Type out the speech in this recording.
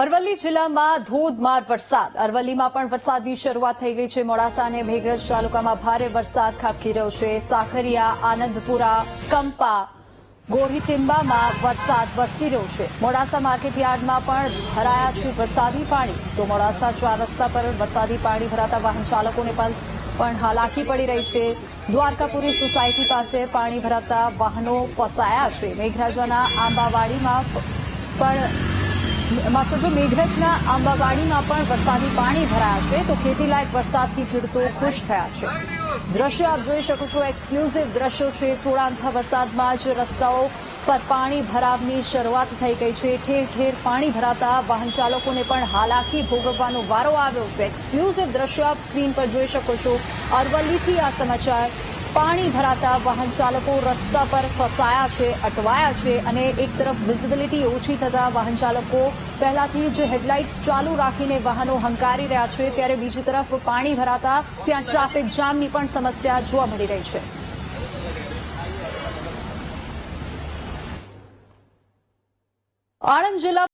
અરવલ્લી જિલ્લામાં ધોધમાર વરસાદ. અરવલ્લીમાં પણ વરસાદની શરૂઆત થઈ ગઈ છે. મોડાસા અને મેઘરજ તાલુકામાં ભારે વરસાદ ખાબકી રહ્યો છે. સાખરિયા, આનંદપુરા, કંપા ગોરીટિંબામાં વરસાદ વરસી રહ્યો છે. મોડાસા માર્કેટ યાર્ડમાં પણ ભરાયા છે વરસાદી પાણી. તો મોડાસા ચાર રસ્તા પર વરસાદી પાણી ભરાતા વાહન ચાલકોને પણ હાલાકી પડી રહી છે. દ્વારકાપુરી સોસાયટી પાસે પાણી ભરાતા વાહનો ફસાયા છે. મેઘરાજાના આંબાવાડીમાં પણ માફ જો મેઘરજના આંબાવાડીમાં પણ વરસાદી પાણી ભરાયા છે, તો ખેતીલાયક વરસાદથી ખેડૂતો ખુશ થયા છે. દ્રશ્ય આપ જોઈ શકો છો એક્સક્લુઝિવ દ્રશ્યો છે. થોડા અમથા વરસાદમાં જ રસ્તાઓ પર પાણી ભરાવની શરૂઆત થઈ ગઈ છે. ઠેર ઠેર પાણી ભરાતા વાહન ચાલકોને પણ હાલાકી ભોગવવાનો વારો આવ્યો છે. એક્સક્લુઝિવ દ્રશ્યો આપ સ્ક્રીન પર જોઈ શકો છો. અરવલ્લીથી આ સમાચાર પાણી ભરાતા વાહન ચાલકો રસ્તા પર ફસાયા છે, અટવાયા છે અને એક તરફ વિઝિબિલિટી ઓછી થતા વાહન ચાલકો પહેલાથી જ હેડલાઇટ્સ ચાલુ રાખીને વાહનો હંકારી રહ્યા છે, ત્યારે બીજી તરફ પાણી ભરાતા ત્યાં ટ્રાફિક જામની પણ સમસ્યા જોવા મળી રહી છે. આણંદ જિલ્લા